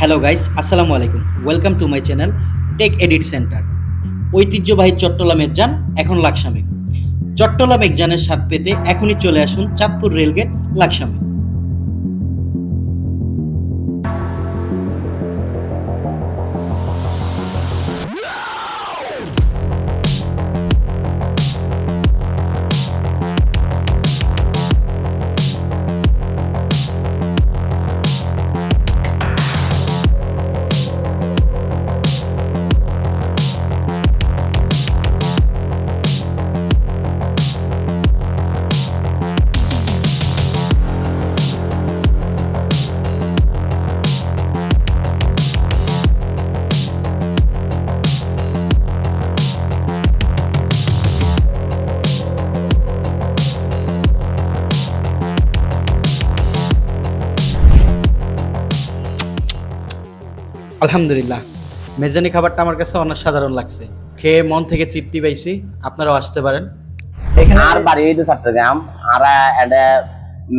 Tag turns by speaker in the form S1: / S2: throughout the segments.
S1: Hello guys আসসালামু আলাইকুম welcome to my channel tech edit centre ঐতিহ্যবাহী চট্টলা মেকজান এখন লাকসামে। চট্টলা মেকজানের স্বাদ পেতে এখনই চলে আসুন চাঁদপুর রেলগেট লাকসামে। আলহামদুলিল্লাহ। মেজানি খাবারটা আমার কাছে অসাধারণ লাগছে। খেয়ে মন থেকে তৃপ্তি পাইছি। আপনারাও আসতে পারেন।
S2: এখানে আর বাড়ি হইতে চট্টগ্রাম। আর এটা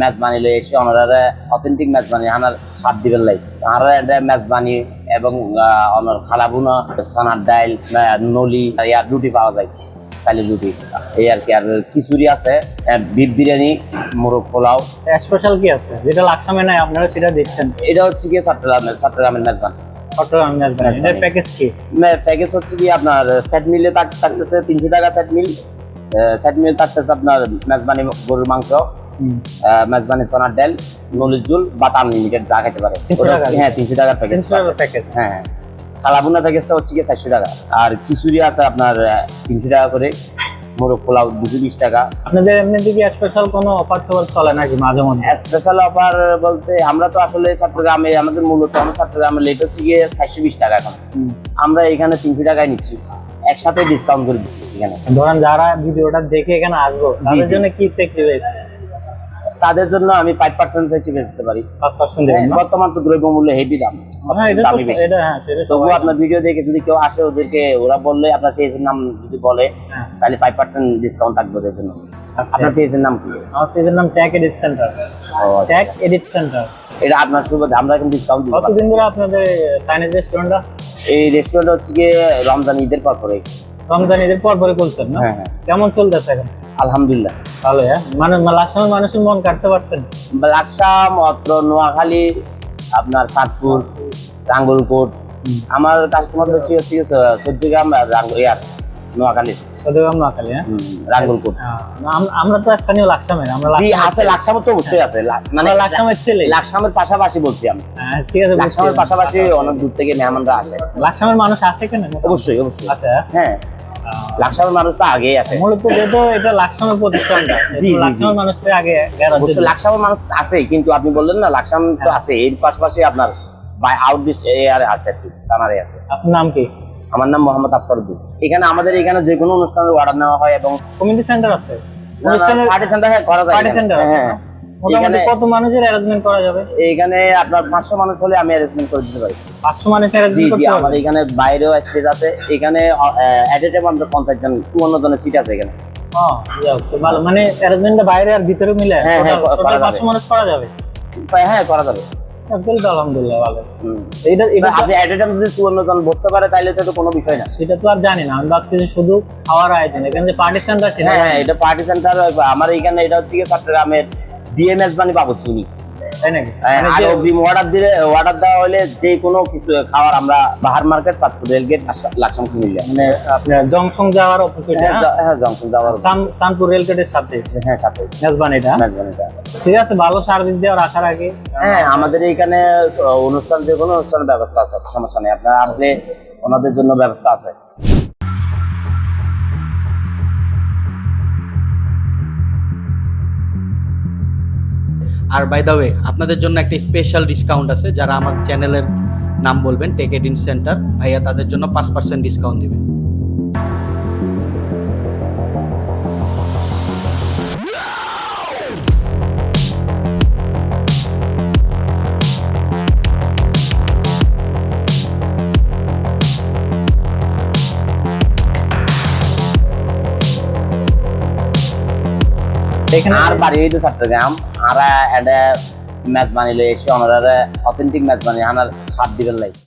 S2: মেজবানি লই এসে ওনারা অথেন্টিক মেজবানি আনার স্বাদ দিবেন লাই। আর এটা মেজবানি এবং ওনার খালাবুনা সোনার ডাইল নলি ইয়ার রুটি পাওয়া যায়। চাইলে রুটি। এই আর কি আর খিচুড়ি আছে বিফ বিরিয়ানি মোরগ পোলাও।
S3: স্পেশাল কি আছে? যেটা লাকসামে নাই আপনারা সেটা দিচ্ছেন।
S2: এটা হচ্ছে কি চট্টগ্রামের চট্টগ্রামের মেজবান।
S3: চট্টগ্রাম মেজবানি
S2: মেজবানি।
S3: প্যাকেজ কি?
S2: প্যাকেজ হচ্ছে কি আপনার সেট মিলে থাকতেছে তিনশো টাকা সেট মিল সেট মিল থাকতেছে আপনার মেজবানি গরুর মাংস মেজবানি সোনার ডাল নলির জুল বা আনলিমিটেড যা খেতে পারে।
S3: 300
S2: ওটা হচ্ছে
S3: টাকা?
S2: কি- হ্যাঁ তিনশো টাকার প্যাকেজ
S3: প্যাকেজ
S2: হ্যাঁ হ্যাঁ। কালাবুনা প্যাকেজটা হচ্ছে কি চারশো টাকা। আর খিচুড়ি আছে আপনার তিনশো টাকা করে। মোরগ পোলাও দুশো বিশ টাকা।
S3: আপনাদের এমনি দিকে স্পেশাল কোনো অফার টফার চলে নাকি মাঝে মধ্যে?
S2: স্পেশাল অফার বলতে আমরা তো আসলে চট্টগ্রামে আমাদের মূলত আমার চট্টগ্রামে লেট হচ্ছে গিয়ে চারশো বিশ টাকা এখন। আমরা এখানে তিনশো টাকায় নিচ্ছি। একসাথে ডিসকাউন্ট করে দিচ্ছি এখানে।
S3: ধরেন যারা ভিডিওটা দেখে এখানে আসব তাদের জন্য কি স্যাক্রিফাইস
S2: তাদের জন্য আমি ফাইভ পার্সেন্ট সেফটি বেচতে পারি। হ্যাঁ, বর্তমান তো দ্রব্য মূল্য হেভি দাম
S3: হ্যাঁ হ্যাঁ
S2: তবুও আপনার ভিডিও দেখে যদি কেউ আসে ওদেরকে ওরা বললে আপনার পেজের নাম যদি বলে। তাহলে ফাইভ পার্সেন্ট ডিসকাউন্ট থাকবে ওদের জন্য।
S3: আচ্ছা।
S2: আপনার পেজের নাম কি?
S3: আমার পেজের নাম tag edit centre tag edit centre
S2: এটা আপনার সুবিধা আমরা এখন ডিসকাউন্ট দিতে
S3: কতদিন ধরে আপনাদের চাইনিজ রেস্টুরেন্টটা
S2: এই রেস্টুরেন্ট হচ্ছে গিয়ে রমজান ঈদের পর পরে।
S3: রমজান ঈদের পর পরে খুলছেন না?
S2: হ্যাঁ হ্যাঁ।
S3: কেমন চলতেছে এখন?
S2: আলহামদুলিল্লাহ।
S3: ভালো হ্যাঁ? মানে লাকসামের মানুষের মন কাটতে পারছেন
S2: লাকসাম অত্র নোয়াখালী আপনার সাতপুর রাঙ্গুলকোট। আমার কাস্টমার হচ্ছে হচ্ছে চৌদ্দগ্রাম ইয়ার নোয়াখালী।
S3: চট্টগ্রাম নোয়াখালী হ্যাঁ?
S2: রাঙ্গুলকোট।
S3: আমরা তো স্থানীয় লাকসামের আমরা
S2: জি আছে লাকসামের তো অবশ্যই আছে। মানে
S3: লাকসামের ছেলে।
S2: লাকসামের পাশাপাশি বলছি আমি।
S3: হ্যাঁ, ঠিক আছে।
S2: লাকসামের পাশাপাশি অনেক দূর থেকে মেহমানরা আসে।
S3: লাকসামের মানুষ আসে কেন?
S2: অবশ্যই অবশ্যই।
S3: আচ্ছা
S2: হ্যাঁ। লাকসামের মানুষ তো আগেই আসে
S3: মূলত যেহেতু এটা লাকসামের প্রতিষ্ঠানটা
S2: জি।
S3: লাকসামের মানুষ তো আগে
S2: লাকসামের মানুষ আছে কিন্তু আপনি বললেন না লাকসাম তো
S3: হ্যাঁ।
S2: আছে। এর পাশাপাশি আপনার বাই আউট ডিস এয়ারে আছে আর কি কানারে আছে।
S3: আপনার নাম কি?
S2: আমার নাম মোহাম্মদ আফসারুদ্দিন এখানে আমাদের এখানে যে কোনো অনুষ্ঠানের অর্ডার নেওয়া হয় এবং
S3: কমিউনিটি সেন্টার আছে? অনুষ্ঠানের
S2: পার্টি সেন্টার হ্যাঁ করা যায়
S3: পার্টি সেন্টার
S2: হ্যাঁ
S3: মোটামুটি কত মানুষের অ্যারেঞ্জমেন্ট করা যাবে?
S2: আপনার পাঁচশো মানুষ হলে আমি অ্যারেঞ্জমেন্ট করে দিতে পারি।
S3: পাঁচশো মানুষ
S2: জি
S3: অ্যারেঞ্জমেন্ট করতে
S2: আমার এখানে বাইরেও স্পেস আছে। এখানে অ্যাট এ টাইম আমাদের পঞ্চাশ জন চুয়ান্ন জনের সিট আছে এখানে।
S3: ভালো। মানে অ্যারেঞ্জমেন্টটা বাইরে আর ভিতরে মিলে?
S2: হ্যাঁ, হ্যাঁ,
S3: টোটাল
S2: করা যাবে।
S3: পাঁচশো মানুষ করা যাবে?
S2: হ্যাঁ করা যাবে।
S3: আলহামদুলিল্লাহ ভালো। এটা এটা
S2: আপনি অ্যাট টাইম যদি চুয়ান্ন জন বসতে পারে তাহলে তো কোনো বিষয় না।
S3: সেটা তো আর জানি না। আমি ভাবছি যে শুধু খাওয়ার আয়োজন। এখানে যে পার্টি সেন্টার
S2: হ্যাঁ হ্যাঁ এটা পার্টি সেন্টার আমার এখানে এটা হচ্ছে চট্টগ্রামের বিএমএস বানি পাবো চুনি। হ্যাঁ,
S3: মানে
S2: আর অগ্রিম অর্ডার দিলে অর্ডার দেওয়া হলে যে কোনো কিছু খাবার আমরা Bahar market Satpur rail gate Laksam Comilla
S3: মানে আপনার জংশন যাওয়ার অপোজিটে
S2: হ্যাঁ হ্যাঁ? জংশন যাওয়ার
S3: সানপুর রেল গেটের সাথে।
S2: হ্যাঁ সাথে।
S3: মেজবানিটা
S2: মেজবানিটা
S3: ঠিক আছে ভালো সার্ভিস দেওয়া রাখার আগে
S2: হ্যাঁ আমাদের এখানে অনুষ্ঠান যে কোনো অনুষ্ঠানের ব্যবস্থা আছে সমস্যা নেই। আপনারা আসলে ওনাদের জন্য ব্যবস্থা আছে।
S1: আর বাই দ্য ওয়ে আপনাদের জন্য একটা স্পেশাল ডিসকাউন্ট আছে, যারা আমার চ্যানেলের নাম বলবেন টেক এড ইন সেন্টার ভাইয়া তাদের জন্য পাঁচ পার্সেন্ট ডিসকাউন্ট দেবে।
S2: আর বাড়ি হইতে চট্টগ্রাম আর এটা মেজবানি লই এসে ওনারা অথেন্টিক মেজবানি হানার স্বাদ দিবেন লাই